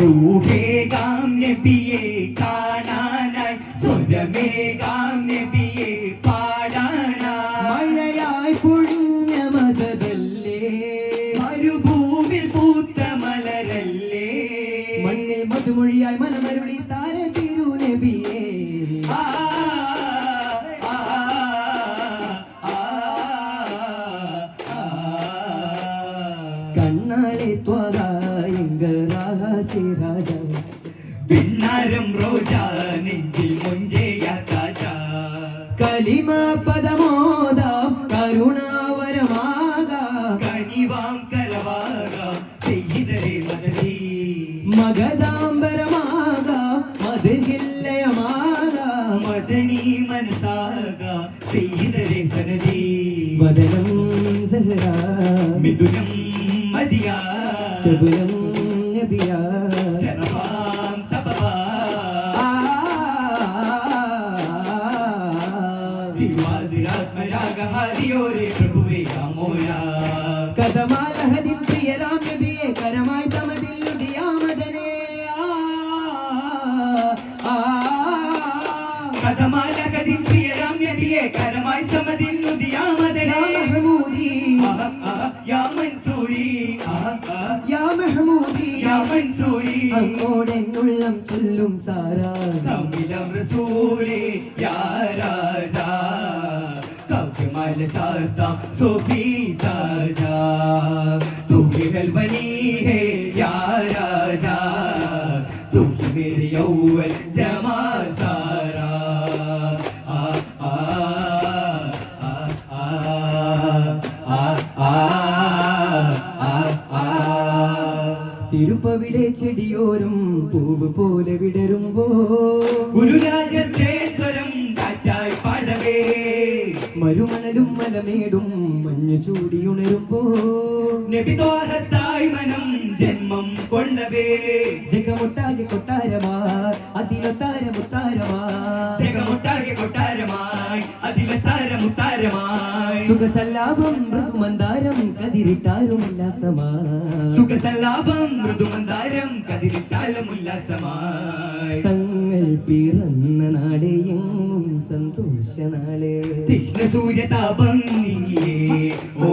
റൂഹേകാം നബിയെ കാണാനായി സ്വരമേകാം നബിയെ പാടാനായി. മഴയായി പൊഴിഞ്ഞ മതതല്ലേ? മരുഭൂമിൽ പൂത്ത മലരല്ലേ? മണ്ണിൽ മധുമൊഴിയായി മനമരുളി താര തിരു നബിയേ ആ, ആ, കരുണാവരമാകാം കണിവാം കരവാകാം ചെയ്തരേ മദതി മഗദാംബരമാകാം മധുഹില്ലയമാകാം മദനി മനസാകാം ചെയ്തരേ സനതി വദനം സഹറ മിഥുനം മതിയാ. ശബുരം യാ മൻസൂരി യാ മെഹ്മൂദി യാ മൻസൂരി. അങ്ങോടെന്നുള്ളം ചൊല്ലും സാരാ. കമിലം റസൂലി യാ രാജാ. കവിമല ചാർത്ത സോഫി താജാ. തുമികൾ വനീ ഹേ യാ രാജാ. തുമി മേരി യൗവൽ ജമാ ചെടിയോരം പൂവ് പോലെ വിടരുമ്പോ. ഗുരുരാജത്തെ സ്വരം കാറ്റായി പാടവേ. മരുമണലും മലമേടും മഞ്ഞു ചൂടിയുണരുമ്പോ നബിദോഹത്തായി മനം ജന്മം കൊള്ളവേ. ജഗമൊട്ടാകെ കൊട്ടാരമാ അതിലൊത്താര മുത്താരമാ. ജഗമൊട്ടാകെ കൊട്ടാരമായി അതിലൊത്താരമുത്താരമായി സുഖസല്ലാപം മൃദുമന്ദാരം കതിരിട്ടാലും ഉല്ലാസമാ. സുഖസല്ലാപം മൃദുമന്ദാരം കതിരിട്ടാലും ഉല്ലാസമായി. തങ്ങൾ പിറന്ന നാളെ എങ്ങും സന്തോഷ നാളെ. കൃഷ്ണ സൂര്യതാപം നീങ്ങിയേ. ഓ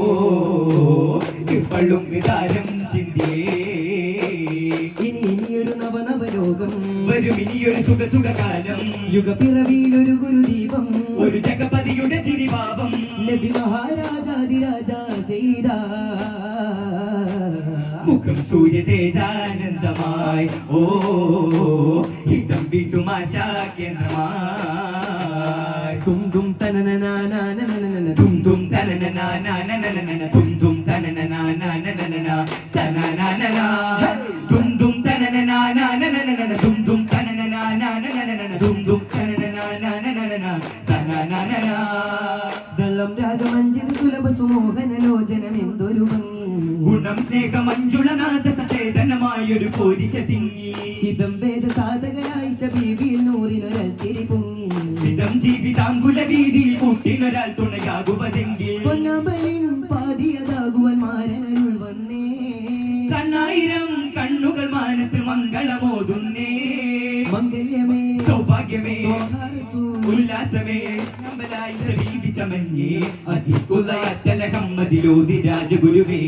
ഇപ്പള്ളും വിതാരം ചിന്തിയേ. ഇനി ഇനിയൊരു നവനവലോകം. വരും ഇനിയൊരു സുഖ സുഖകാലം യുഗപിറവിയിലൊരു ഗുരുദീപം നബി മഹാരാജാതിരാജ ചെയ്ത. മുഖം സൂര്യ തേജാനന്ദമായി. ഓ ഹിതം വിട്ടും ആശാ കേന്ദ്രമായി. തും തും തനനനാനാനനനനന. തും തും തനനനാനാനനനനന. തും തും തനനനാനാനനനന. തനനനന തും തും തനനനാനാനനനന തും തും തനനനാനാനനനന. ഗുണം സ്നേഹം മഞ്ജുളനാഥ സചേതനമായൊരു പോരിശ തിങ്ങി. ചിതം വേദ സാധകരായി ശബീബിയിൽ നൂറിനൊരൽ തിരി പൊങ്ങി. വിധം ജീവിതാങ്കുല വീതിയിൽ കൂട്ടിനൊരാൾ തുണയാകുവതെങ്കിൽ. പൊന്നമ്പലിൻ പാതിയതാകുവാൻ മാരനരുൾ വന്നേ. കണ്ണായിരം കണ്ണുകൾ മാനത്ത് മംഗളമോതുന്നേ. മംഗല്യമേ സൗഭാഗ്യമേ. ഉല്ലാസമേ നമ്പലായി ശബീബി ചമഞ്ഞേ അതികുലയറ്റലഹമ്മതിലോതി രാജഗുരുവേ.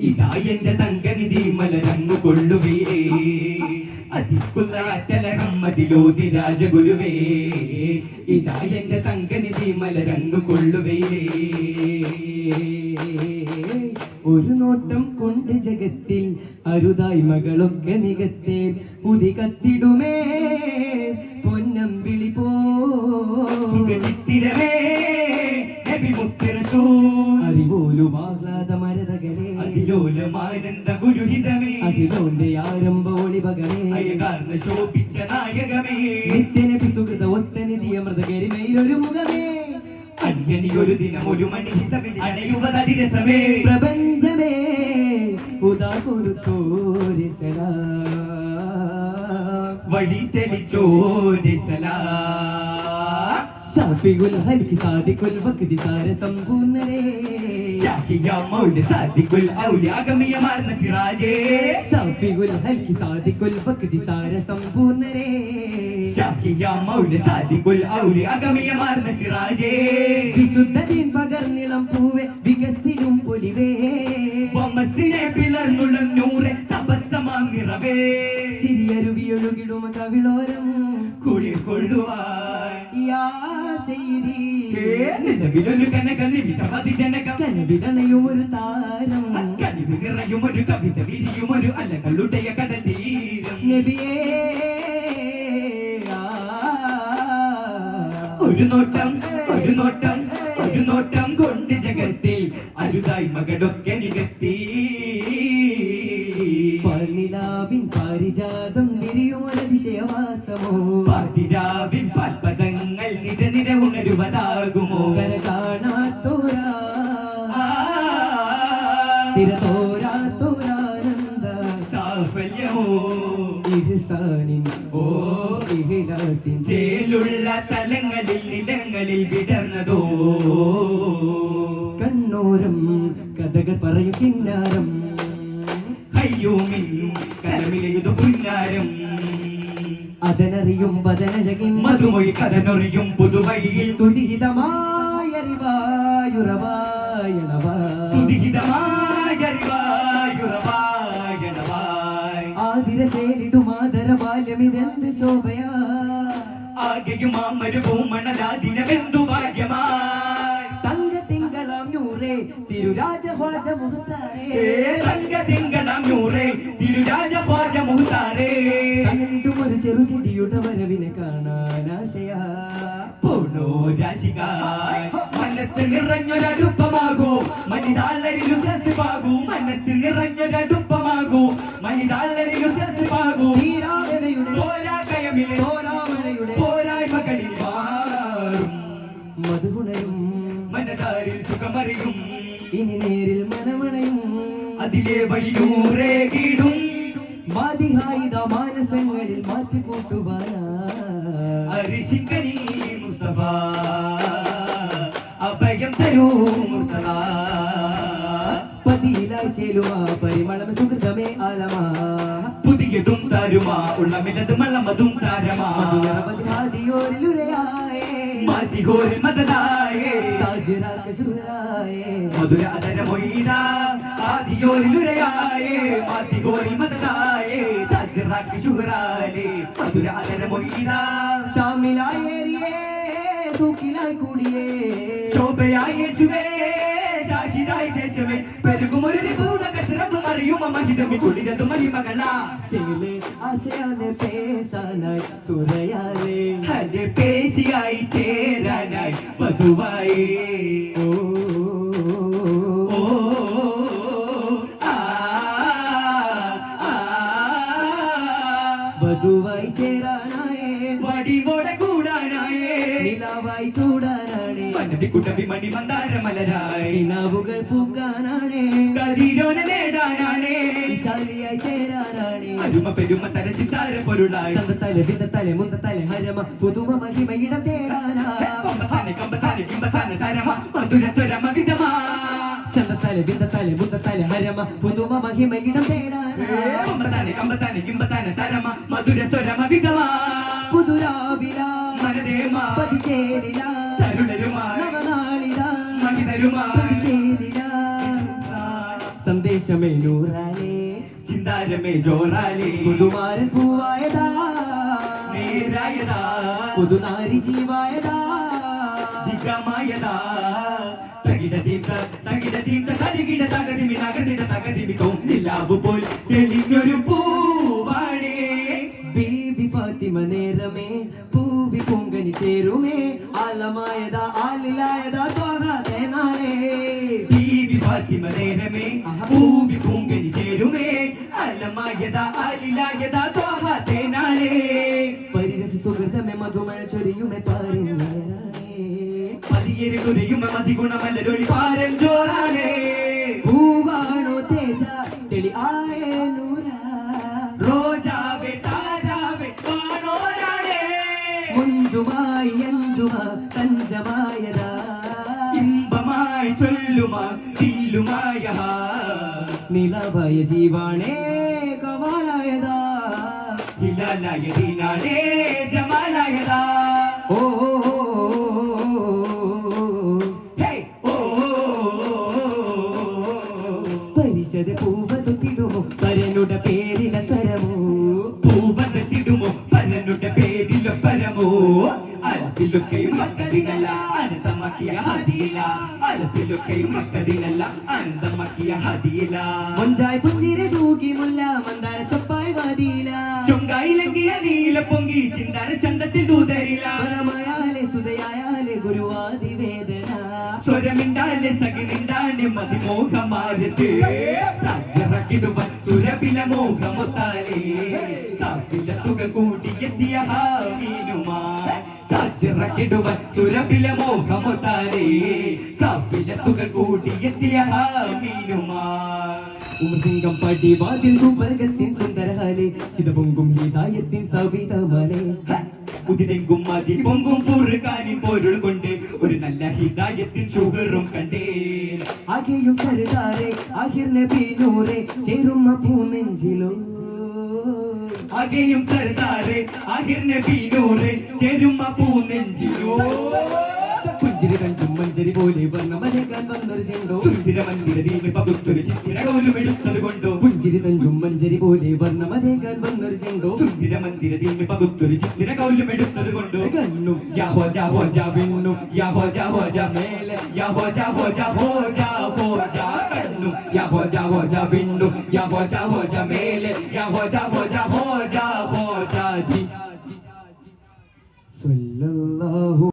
ഇതാ എന്റെ തങ്കനിധി മലരങ്ങു കൊള്ളുവേ. അതികുലയറ്റലഹമ്മതിലോതി രാജഗുരുവേ. ഇതാ എന്റെ തങ്കനിധി മലരങ്ങു കൊള്ളുവേ. ഒരു നോട്ടം കൊണ്ട് ജഗത്തിൽ അരുതായി മകളൊക്കെ നികത്തേ പുതി കത്തിടുമേ വിളി പോ. സുഖചിത്തിരമേ. ഗുരുഹിതമേ അഖിലോന്റെ ആരംഭ ഒളിപകമേ അയകാർന്ന ശോഭിച്ച നായകമേ. നിത്യനബി സുഹൃത ഒത്ത നിധി അമൃതകരിമയിലൊരു മുഖമേ. അന്യനിയൊരു ദിനം ഒരു മണിഹിതമിൽ അണയുവതതിരസമേ പ്രപഞ്ചമേ. ഉദാ കൊടുത്തോരി സലാ വഴി തെളിച്ചോരെ സലാ ഷാഫിഉൽ ഹൽക്കി സാദിഖുൽ വഖ്തി സാര സമ്പൂർണരേ. ഷാഹിയ മൗല സാദിഖുൽ ഔലിയ അഗമിയമാർന്ന സിറാജേ. ഷഫീഖുൽ ഹൽക്കി സാദിഖുൽ വക്തി സാര സമ്പൂർണരേ. ഷാഹിയ മൗല സാദിഖുൽ ഔലിയ അഗമിയമാർന്ന സിറാജേ. വിശുദ്ധതീൻ പകർന്നിളം പൂവെ വികസിലും പൊലിവേ. വമസിനെ പിളർന്നുള്ള നൂറെ തപസ്സമാ നിറവേ. കനവിടണയും ഒരു താരം കനിവ് നിറയും ഒരു കവിത വിരിയും ഒരു അലകളുடைய കടൽ തീരം നബിയേ ഒരു നോട്ടം ഒരു നോട്ടം ഒരു നോട്ടം കൊണ്ട് ജഗത്തിൽ അരുതായി മകളൊക്കെ നികത്തി. പനിലാവിൻ പാരിജാതം വിരിയുമൊരതിശയവാസമോ? പതിരാവിൻ പാൽപദങ്ങൾ സാഫല്യമോ? ഇഹ്സാനിൻ ഓ ഇഹ്ലാസിൻ. ചേലുള്ള തലങ്ങളിൽ നിലങ്ങളിൽ വിടർന്നതോ? കണ്ണോരം കഥകൾ പറയും കിന്നാരം. ഹയ്യൂമിൻ കലമിലെഴുതു പുന്നാരം. അതനറിയും ബദനഴകിൻ മധുമൊഴി കഥനൊറിയും പുതുവഴിയിൽ തുതിഹിതമായുറവായുറവാ ആകെയും ആ മരുഭൂമണലാദിനമെന്തു ഭാഗ്യമായി? തങ്ക തിങ്കളാം നൂറേ തിരുരാജഹ്വാജ മുഹത്താരേ തങ്ക തങ്കതിങ്കളാം നൂറേ തിരുരാജ ഖ്വാജ മുഹ്താരേ തന്നിട്ടും ഒരു ചെറു ചെടിയുടെ വരവിനെ കാണാനാശയ പൂർണോരാശിക. മനസ്സ് നിറഞ്ഞൊരടുപ്പമാകൂ. മനിതാളരിലു സസ്യമാകൂ മനസ്സ് നിറഞ്ഞൊരടുപ്പമാകൂ. മനിതാളരിലു സസ്യമാകൂ തീരാവേദയുടെ പോരാ കയമിലെ തോരാമഴയുടെ സുഖമറിയും ഇനി നേരിൽ മനമണയും. അതിലെ വഴിയൂരേ കീടും. മാതിഹായിത മാനസങ്ങളിൽ മാറ്റിക്കൂട്ടുവാനാ. അരിശിങ്കനി മുസ്തഫ അഭയം തരൂ മുർത്തല. പതിയിലായി ചേലുവാ പരിമളം സുഹൃതമേ ആലമാ. പുതിയതും തരുമാ ഉള്ളമില്ലതും അള്ളമതും താരമാ. മധുരമതിഹാദിയോരിലുരയായേ മതനായേ ആദിയോരിലുരയായേ. മതനായേ ഷാമിലായേറിയേ സൂക്കിലായി കൂടിയേ. ശോഭയായ ശിവേ ഷാഹിദായി ദേശമേ. പെരുകുമൊരു നിപുണ കസരതും അറിയും മഹിതമി കുളിരതും മഹിമകളാ ശേലെ ആശയാലെ പേശാനായി സുരയാലേ ഹലെ പേശിയായി ചേരാനായി വധുവായി ചേരാനായേ വടിവോടെ കൂടാനായേ. നിലാവായി ചൂടാനാണേ. മനവി കുട്ടവി മണി മന്ദാര മലരായി നാവുകൾ പൂക്കാനാണേ കതിരോനെ നേടാനാണേ. വിശാലിയായി ചേരാനാണേ. അരുമ പെരുമ തര ചിത്താര പൊരുളായി. ചന്തത്തലെ വിന്തത്തലെ മുന്തത്തലെ ഹരമ പുതുമ മഹിമയിടം തേടാനാ. കൊമ്പത്താനെ കമ്പത്താനെ കിമ്പത്താനെ തരമ മധുര സ്വരമ വിധമാ ചന്തത്തലെ വിന്തത്തലെ മുന്തത്തലെ ഹരമ പുതുമ മഹിമയിടം തേടാനാ. കൊമ്പത്താനെ കമ്പത്താനെ തരമ മധുര സ്വരമ വിധമാ പുതുരാവില. മനദേമാ പതിചേരില തരുളരുമായി നവനാളില. മണിതരുമാ സന്ദേശമേ നൂറാലേ ചിന്താരമേ ജോറാലേ. പുതുമാരൻ പൂവായതാ. നേരായതാ. പുതുനാരി ജീവായതാ. ജിഗമായതാ. തകിട തീർത്ത തകിട തീർത്ത തരികിട തകതിമി നഗതിട തകതിമി തോന്നില്ലാവു പോൽ തെളിഞ്ഞൊരു പരിരസി സുഹൃതമേ മധുമഴ ചൊരിയുമേ പാരിന്നേരാണേ പതിയേറി തുരയുമ മതിഗുണമല്ലൊഴി പാരം ജോറാണേ പൂവാണോ തേജ തെളി ആയേ നൂറ. റോജാവേ താജാവേ വാണോരാണേ. മുഞ്ചുമായി അഞ്ചുമ തഞ്ചമായതാ. ഇമ്പമായി ചൊല്ലുമ തീലുമായ നിലവായ ജീവാണേ കമാലായതാ ഹിലാലായ ദീനാണേ ജമാലായതാ ഓ പരിശത് പൂവതൊത്തിടുമോ പരനുടെ പേരില തരമോ പൂവനെത്തിടുമോ പരനുടെ പേരിലോ പരമോ അലത്തിലൊക്കെയും മക്കതിനല്ല അനന്തമാക്കിയ ഹതിയില. അലത്തിലൊക്കെയും മക്കതിനല്ല അനന്തമാക്കിയ ഹതിയില. മൊഞ്ചായി പുഞ്ചിരി തൂക്കി മുല്ല മന്ദാര ചപ്പായി വാതിയില. ചൊങ്കായിലെങ്കിയ നീല പൊങ്കി ചിന്താന ചന്തത്തിൽ ദൂതരില. സ്വരമായാലെ സുതയായാലെ ഗുരുവാദിവേദന സ്വരമിണ്ടാലെ സകിനിണ്ടാനെ മതിമോഹമാരത് തജ്ജറക്കിടുവൻ സുരബില മോഹമൊത്താലേ. കാഫില തുക കൂടിയെത്തിയ ഹാമീനുമാ. തജ്ജറക്കിടുവൻ സുരബില മോഹമൊത്താലേ. കാഫില തുക കൂടിയെത്തിയ ഹാമീനുമാ. ഉമസിംഗം പടി വാതിൽ സുവർഗത്തിൻ സുന്ദരഹാലെ ചിതപൊങ്കും ഹീതായത്തിൻ സവിതമനെ ഉതിരെങ്കും മതി പൊങ്കും ഫുറുകാനിൻ പൊരുൾ കൊണ്ട് ഒരു നല്ല ഹിതായത്തിൻ ഷുഗറും കണ്ടേ. ആകെയും സരുതാരെ ആഹിർ നബി നൂറെ ചേരുമ്മ പൂനെഞ്ചിലോ അകയും സർദാരെ ആഹിർ നബി നൂറെ ചേരുമ്മ പൂനെഞ്ചിലോ മഞ്ചരി പോലെ വർണമതേക്കാൻ വന്നൊരു ചെണ്ടോ സുന്ദര മന്ദിരതീന് പകുത്തൊരു ചിത്തിരകോലും എടുത്തത് കൊണ്ടോ പുഞ്ചിരി തഞ്ചും പോലെ വർണമതേക്കാൻ വന്നൊരു ചെണ്ടോ സുന്ദര മന്ദിരതീന് പകുത്തൊരു ചിത്തിരകോലും എടുത്തത് കൊണ്ടോ കണ്ണു യാ ഹോ ജാ ഹോ ജാ വിണ്ണു യാ ഹോ ജാ ഹോ ജാ മേലെ യാ ഹോ ജാ ഹോ ജാ ഹോ ജാ ഹോ ജാ കണ്ണു യാ ഹോ ജാ ഹോ ജാ വിണ്ണു യാ ഹോ ജാ ഹോ ജാ മേലെ യാ ഹോ ജാ ഹോ ജാ ഹോ ജാ ഹോ ജാ ജി സല്ലല്ലാഹു